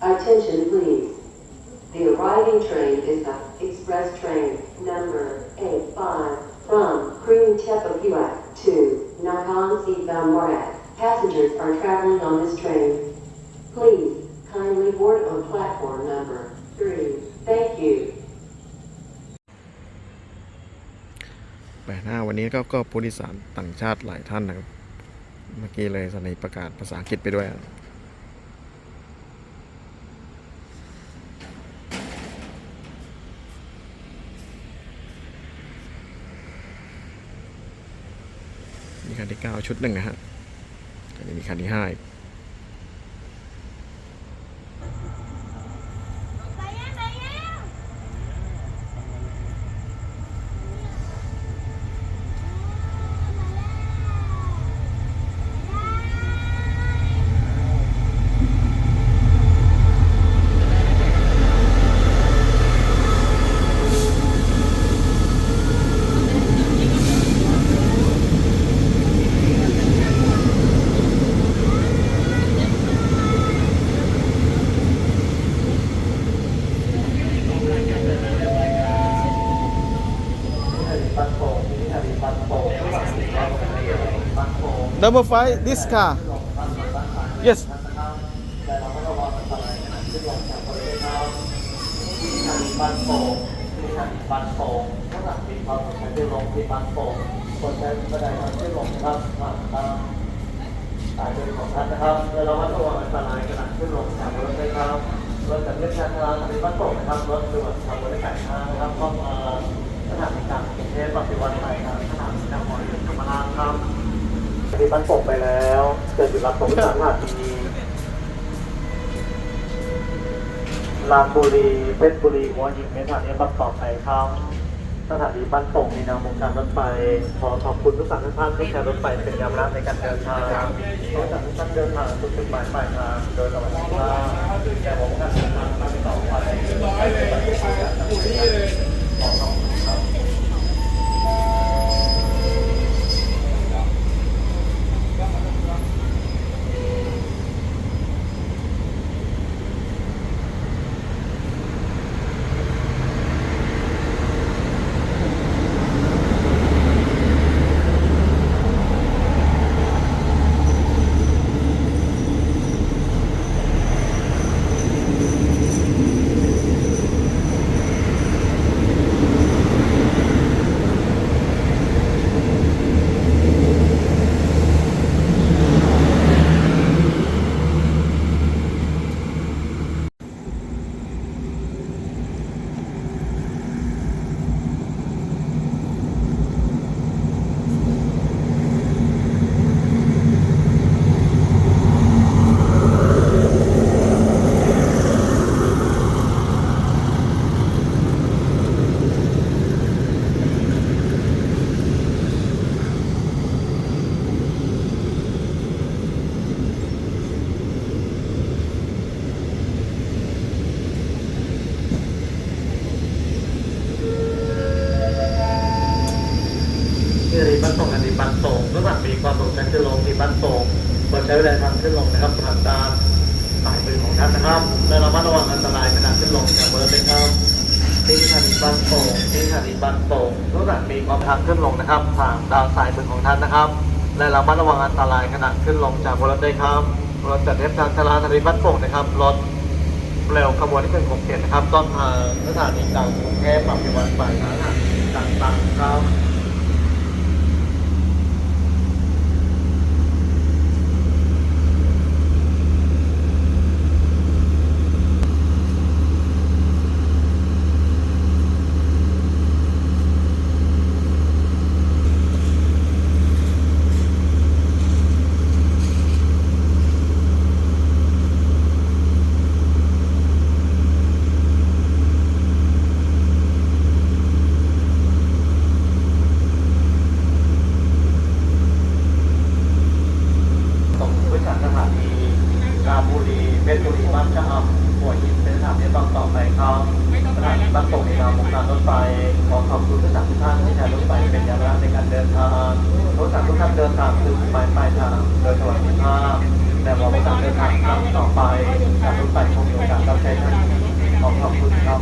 Attention please The arriving train is the express train number 85 from Krung Tepapuak to Nakhon Sivamwarat. Passengers are traveling on this train. Please kindly board on platform number 3. Thank you. แปดห้าวันนี้ก็ก็ผู้โดยสารต่างชาติหลายท่านนะครับ เมื่อกี้เลยสนีประกาศภาษาอังกฤษไปด้วยมีคันที่เก้าชุดหนึ่งนะฮะอันนี้มีคันที่ห้าอีก Number five this car yes บ้า มีความสำคัญที่ลงที่บ้านโป่งไดทางที่ลงนะครับผ่านทางสายเดินของท่านนะครับเวลาวัดระวังอันตรายขณะขึ้นลงจากรถด้วยครับรถจากเลือกทางทางที่บ้านโป่งนะครับรถด่วนทางบริการทางนะครับก็มาสถานีกลางกรุงเทพปฏิวัติใหม่ครับสถานีบ้านโป่งไปแล้วเกิดจุดรับตรงสามนาทีลานบุรีเพชรบุรีหัวหินเมทานี้บัต่อไปครับสถานีบ้านโป่งในนามวงการรถไฟขอขอบคุณทุกท่านทุกท่านที่ใช้รถไฟเป็นยามรับในการเดินทางขอจากทุกท่านเดินทางสู่จุดหมายปลายทางโดยสวัสดิภาพแก่ผมการเดินทางครั้งต่อไปขอขอบคุณครับ ที่รีบ้านโป่งอันนี้บ้านโป่งเมื่อวานมีความสำคัญขึ้นลงที่บ้านโป่งควรใช้เวลาทางขึ้นลงนะครับทางด้านสายมือของท่านนะครับและระมัดระวังอันตรายขณะขึ้นลงจากบริเวณครับที่สถานีบ้านโป่งที่สถานีบ้านโป่งเมื่อวานมีความทางขึ้นลงนะครับทางดานสายมือของท่านนะครับ และระมัดระวังอันตรายขณะขึ้นลงจากบริเวณครับรถจัดเทียบทางชลาสถานีบ้านโป่งนะครับรถเร็วขบวนที่เป็นของเขตนะครับ ต้นทางสถานีกลางกรุงเทพปฏิวัติฝ่ายทหารต่างๆครับ ส่งบริษัทสถานีกาญบุรีเพชร บุรีบ้านชะอำหัวหินเป็นสถานีต้องต่อไปครับสถานีบ้านโป่งในนามวงการรถไฟขอขอบคุณทุกท่านทุกท่านที่ใช้รถไฟเป็นยานพาหนะในการเดินทางรถสารทุกท่านเดินทางถึงหมายปลายทางโดยสวัสดิภาพและแต่ว่าการเดินทางครั้งต่อไปการรถไฟคงมีโอกาสรับใช้ท่านขอขอบคุณครับ